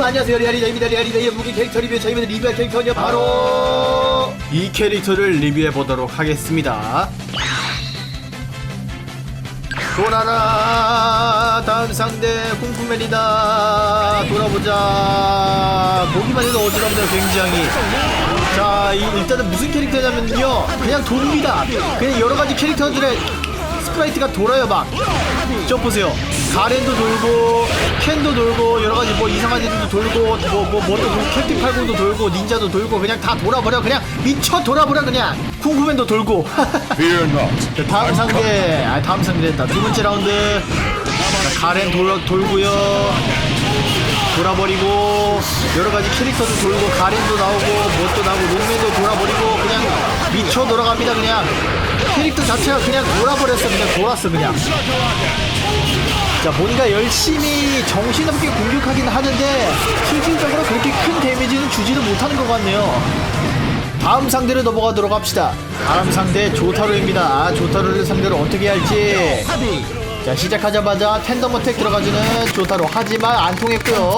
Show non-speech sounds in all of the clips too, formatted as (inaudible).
여러분 안녕하세요. 리아리다입니다. 리아리다의 무기 캐릭터 리뷰. 저희는 리뷰할 캐릭터는요 바로 이 캐릭터를 리뷰해 보도록 하겠습니다. 돌아라 다음 상대 쿵쿵맨이다. 돌아보자. 보기만 해도 어지럽다 굉장히. 자 이- 일단은 무슨 캐릭터냐면요. 그냥 돕니다. 그냥 여러가지 캐릭터들의 스프라이트가 돌아요 막저 보세요 가렌도 돌고 켄도 돌고 여러 가지 뭐 이상한 애들도 돌고 뭐뭐 뭐도 돌고 캡틴 팔공도 돌고 닌자도 돌고 그냥 다 돌아버려 그냥 미쳐 돌아버려 그냥 쿵쿵맨도 돌고. (laughs) 자, 다음 상대, 아 다음 상대 된다. 두 번째 라운드. 자, 가렌 돌, 돌고요. 돌아버리고 여러 가지 캐릭터도 돌고 가렌도 나오고 뭣도 나오고 롱맨도 돌아버리고 그냥 미쳐 돌아갑니다 그냥 캐릭터 자체가 그냥 돌아버렸어 그냥 돌았어 그냥 자 뭔가 열심히 정신없게 공격하긴 하는데 실질적으로 그렇게 큰 데미지는 주지는 못하는 것 같네요 다음 상대로 넘어가도록 합시다. 다음 상대 조타로입니다. 아, 조타로를 상대로 어떻게 할지. 자, 시작하자마자 텐덤 어택 들어가주는 조타로. 하지만 안 통했고요.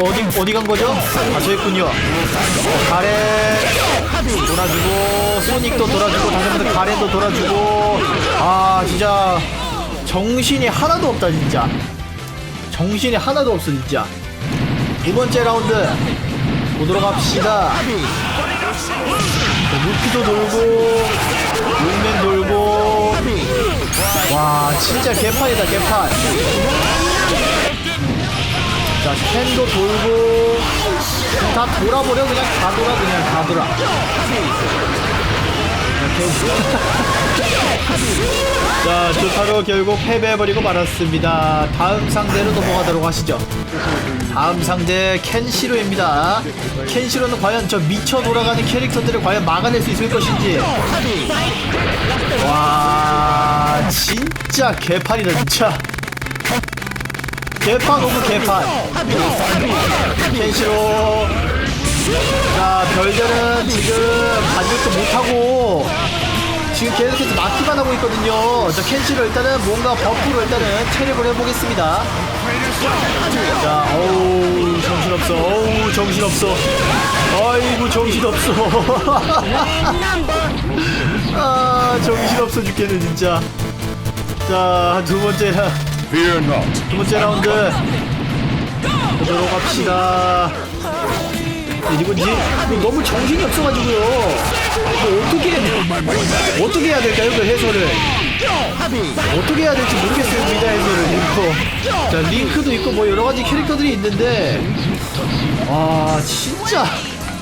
어디 어디 간 거죠? 아, 저 있군요. 어, 가렌 돌아주고 소닉도 돌아주고 다시 한번 가렌도 돌아주고 아 진짜 정신이 하나도 없다 진짜. 정신이 하나도 없어 진짜. 두 번째 라운드 보도록 합시다. 자, 루피도 돌고, 용맨 돌고, 와, 진짜 개판이다, 개판. 자, 캔도 돌고, 다 돌아버려, 그냥 다 돌아, 그냥 다 돌아. 자, 조타로 결국 패배해버리고 말았습니다. 다음 상대로 넘어가도록 하시죠. 다음 상대 켄시로입니다. 켄시로는 과연 저 미쳐 돌아가는 캐릭터들을 과연 막아낼 수 있을 것인지. 와, 진짜 개판이다, 진짜. 개판 오브 개판. 켄시로. 자, 별들은 지금 반격도 못하고 지금 계속해서 막기만 하고 있거든요. 자, 켄시로 일단은 뭔가 버프로 일단은 체력을 해보겠습니다. 자, 어우, 정신없어. 어우, 정신없어. 아이고, 정신없어. (laughs) 아, 정신없어 죽겠네, 진짜. 자, 두 번째. 두 번째 라운드. 보도록 합시다. 이건 지 너무 정신이 없어가지고요. 이거 어떻게, 어떻게 해야 될까요, 그 해설을? 어떻게 해야 될지 모르겠어요, 미다 해설을. 링크. 자, 링크도 있고, 뭐 여러 가지 캐릭터들이 있는데, 와, 진짜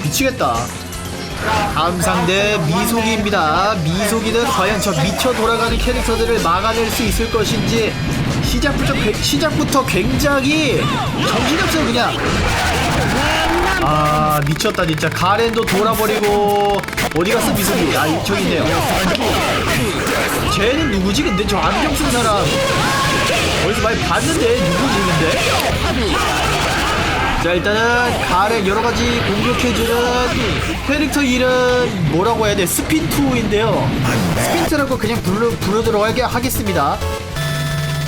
미치겠다. 다음 상대 미소기입니다. 미소기는 과연 저 미쳐 돌아가는 캐릭터들을 막아낼 수 있을 것인지 시작부터 괴- 시작부터 굉장히 정신없어요 그냥. 아 미쳤다 진짜. 가렌도 돌아버리고 어디 갔어 미소기? 아 이- 저기 있네요. 쟤는 누구지 근데? 저 안경 쓴 사람. 어디서 많이 봤는데 누구지 근데? 자 일단은 가렌 여러가지 공격해주는 캐릭터 이름 뭐라고 해야 돼? 스핀투인데요. 스핀트라고 그냥 부르, 부르도록 하게 하겠습니다.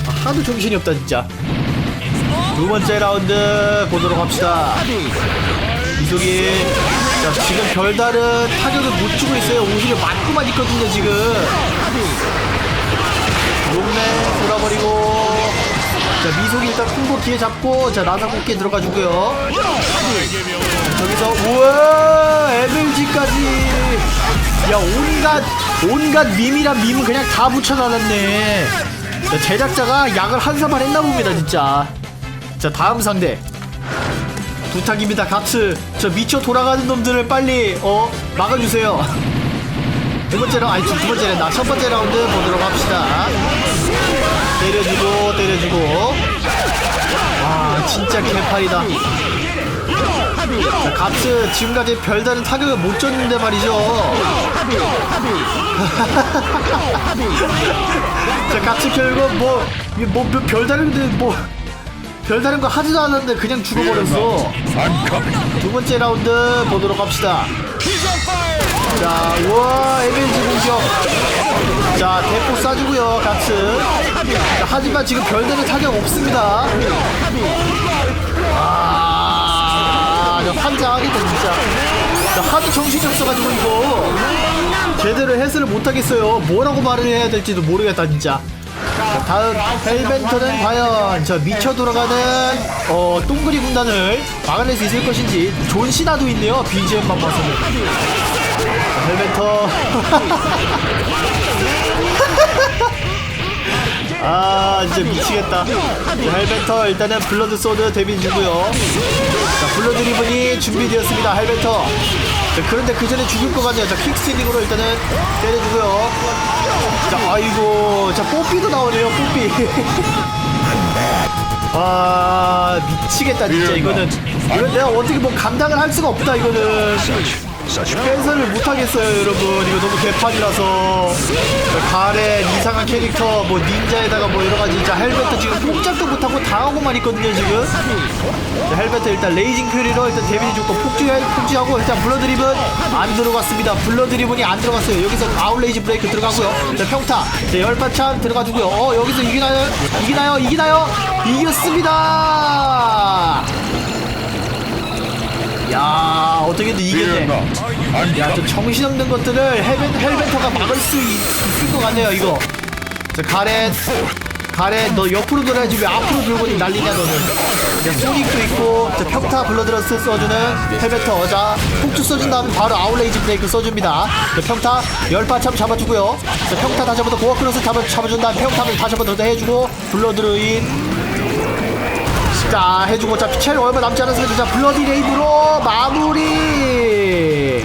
아, 하도 정신이 없다 진짜. 두 번째 라운드 보도록 합시다 이속이 자 지금 별다른 타격을 못 주고 있어요. 오히려 맞고만 있거든요 지금. 롱맨 돌아버리고. 자 미속이 일단 쿵고 기회 잡고 자 나사 곱게 들어가주고요. 저기서 우와 MLG까지. 야 온갖 온갖 밈이란 밈은 그냥 다 붙여놨네. 자, 제작자가 약을 한 사발 했나 봅니다 진짜. 자 다음 상대 부탁입니다 갓츠. 저 미쳐 돌아가는 놈들을 빨리 어 막아주세요. (laughs) 두 번째 라운드 아니 두 번째 라운드 첫 번째 라운드 보도록 합시다. 때려주고 때려주고. 와 진짜 개판이다. 자, 갓스 지금까지 별다른 타격을 못 줬는데 말이죠. (laughs) 자 갓스 결국 뭐, 이게 뭐, 뭐 별다른 데뭐 별다른 거 하지도 않았는데 그냥 죽어버렸어. 두 번째 라운드 보도록 합시다 자, 우와, 에벤지 공격. 자, 대포 쏴주고요, 갓스. 자, 하지만 지금 별다른 타격 없습니다. 아, 나 환장하겠다 진짜. 나 하도 정신이 없어가지고 이거 제대로 해설을 못하겠어요. 뭐라고 말을 해야 될지도 모르겠다 진짜. 자, 다음 헬벤터는 과연 저 미쳐 돌아가는 어 똥그리 군단을 막아낼 수 있을 것인지 존 시나도 있네요. BGM만 봐서는. 자, 헬벤터. (laughs) 아 진짜 미치겠다. 자, 헬벤터 일단은 블러드 소드 데뷔 주고요. 자 블러드 리븐이 준비되었습니다. 헬벤터. 자, 그런데 그 전에 죽을 것 같네요. 자 킥스티닝으로 일단은 때려주고요. 자 아이고. 자 뽀삐도 나오네요 뽀삐. (laughs) 아 미치겠다 진짜 이거는. 이건 내가 어떻게 뭐 감당을 할 수가 없다 이거는 해설을 못하겠어요 여러분. 이거 너무 개판이라서. 가렌 이상한 캐릭터 뭐 닌자에다가 뭐 여러가지. 진짜 헬베트 지금 꼼짝도 못하고 당하고만 있거든요 지금. 자, 헬베트 일단 레이징 퓨리로 일단 데미지 주고 폭주, 폭주하고 일단 블러드립은 안 들어갔습니다. 블러드립은이 안 들어갔어요. 여기서 아웃레이지 브레이크 들어가고요. 자 평타. 자 열파찬 들어가주고요. 어 여기서 이기나요? 이기나요? 이기나요? 이겼습니다 not. I'm 야, 저. 정신없는 것들을 헬벤, 헬벤터가 막을 수 있, 을것 같네요, 이거. 자, 가렌. 가렌, 너 옆으로 돌아야지 왜 앞으로 돌고 난리냐, 너는. 야, 소닉도 있고, 자, 평타 블러드러스 써주는 헬벤터. 자, 폭주 써준 다음에 바로 아웃레이지 브레이크 써줍니다. 자, 평타, 열파참 잡아주고요. 자, 평타 다시 한번 더 고어크로스 잡아, 잡아준 다음에 평타를 다시 한번 더 해주고, 블러드루인. 자 해주고 자 피첼 얼마 남지 않았으니까 자 블러디 레이브로 마무리.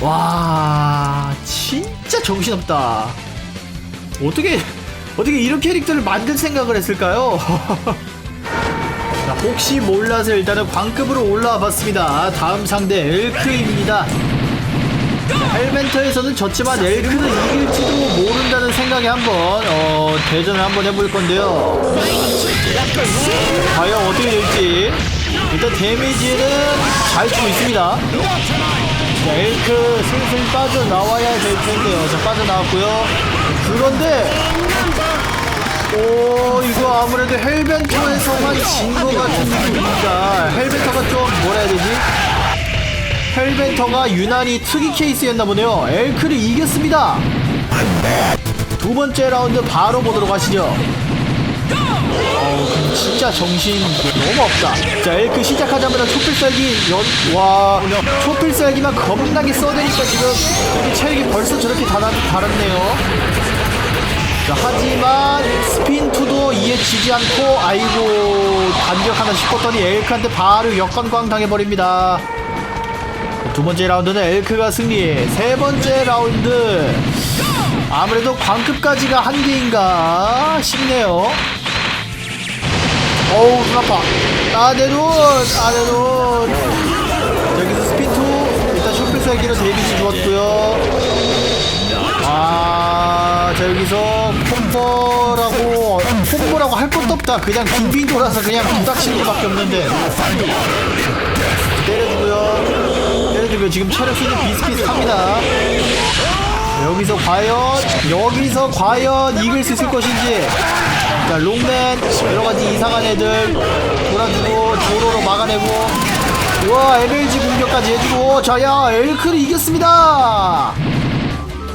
와 진짜 정신없다. 어떻게 어떻게 이런 캐릭터를 만들 생각을 했을까요? (laughs) 자, 혹시 몰라서 일단은 광급으로 올라와 봤습니다. 다음 상대 엘크입니다. 자, 헬멘터에서는 졌지만 엘크는 이길지도 모른다는 생각에 한번 어, 대전을 한번 해볼 건데요. 과연 어떻게 될지. 일단 데미지는 잘 주고 있습니다. 자 엘크 슬슬 빠져나와야 될 텐데요. 자 빠져나왔고요. 그런데 오 이거 아무래도 헬벤터에서만 진 것 같은 느낌입니다. 헬벤터가 좀 뭐라 해야 되지 헬벤터가 유난히 특이 케이스였나 보네요. 엘크를 이겼습니다. 두 번째 라운드 바로 보도록 하시죠. 어우 진짜 정신 너무 없다. 자 엘크 시작하자마자 초필살기 연, 와 초필살기만 겁나게 써대니까 지금 여기 체력이 벌써 저렇게 달았, 달았네요. 자, 하지만 스핀투도 이해치지 않고 아이고 반격 하나 싶었더니 엘크한테 바로 역관광 당해버립니다 두 번째 라운드는 엘크가 승리. 세 번째 라운드. 아무래도 광급까지가 한계인가 싶네요. 어우 눈 아파. 아 내 눈 아 내 눈 여기서 스피투. 일단 쇼필살기로 데미지 주었고요. 아 자 여기서 콤보라고 콤보라고 할 것도 없다. 그냥 빙빙 돌아서 그냥 부닥치는 것밖에 없는데 때려주고요 지금 체력 수준 비슷비슷합니다. 여기서 과연 여기서 과연 이길 수 있을 것인지. 자 롱맨 여러가지 이상한 애들 돌아주고 조로로 막아내고. 우와 MLG 공격까지 해주고. 자야 엘크를 이겼습니다.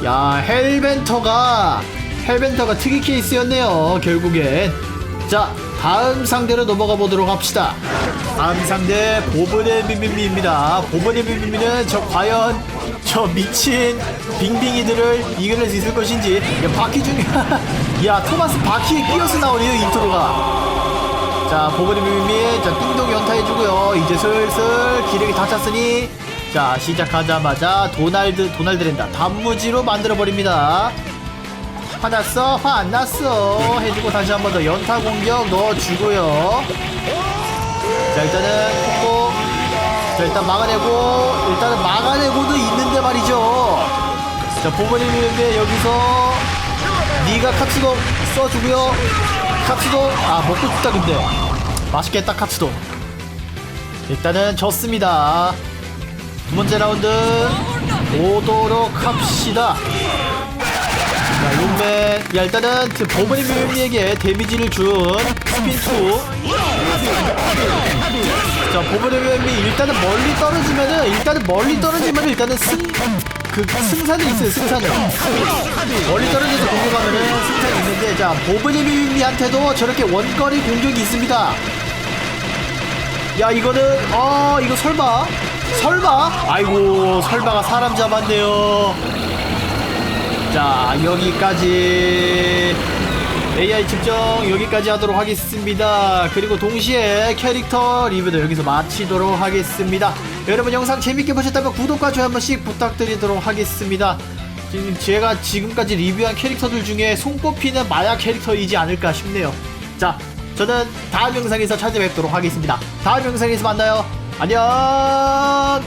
야 헬벤터가 헬벤터가 특이 케이스였네요 결국엔. 자 다음 상대로 넘어가 보도록 합시다. 다음 상대 보브네 미미미입니다. 보브네 미미미는 저 과연 저 미친 빙빙이들을 이겨낼 수 있을 것인지. 야 바퀴 중에 (laughs) 야 토마스 바퀴에 끼어서 나오네요 인트로가. 자 보브네 미미미 자 띵동 연타해주고요. 이제 슬슬 기력이 다 찼으니 자 시작하자마자 도날드 도날드랜다. 단무지로 만들어 버립니다 화났어? 화안 났어? 해주고 다시 한 번 더 연타 공격 넣어주고요. 자 일단은 콤보 자 일단 막아내고. 일단은 막아내고도 있는데 말이죠. 자 보건이 있는데 여기서 니가 카츠도 써주고요. 카츠도 아 먹고 싶다 근데. 맛있겠다 카츠도. 일단은 졌습니다. 두 번째 라운드 오도록 합시다 자, 룸맨 야 일단은 그 버블이 뮤미에게 데미지를 준 스핀2 자 버블이 뮤미 일단은 멀리 떨어지면은 일단은 멀리 떨어지면 일단은 승 그 승산이 있어요 승산이. 멀리 떨어져서 공격하면은 승산이 있는데 자 버블이 뮤미한테도 저렇게 원거리 공격이 있습니다. 야 이거는 어 이거 설마? 설마? 아이고 설마가 사람 잡았네요 자 여기까지. AI 측정 여기까지 하도록 하겠습니다. 그리고 동시에 캐릭터 리뷰도 여기서 마치도록 하겠습니다. 여러분 영상 재밌게 보셨다면 구독과 좋아요 한 번씩 부탁드리도록 하겠습니다. 지금 제가 지금까지 리뷰한 캐릭터들 중에 손꼽히는 마약 캐릭터이지 않을까 싶네요. 자 저는 다음 영상에서 찾아뵙도록 하겠습니다. 다음 영상에서 만나요. 안녕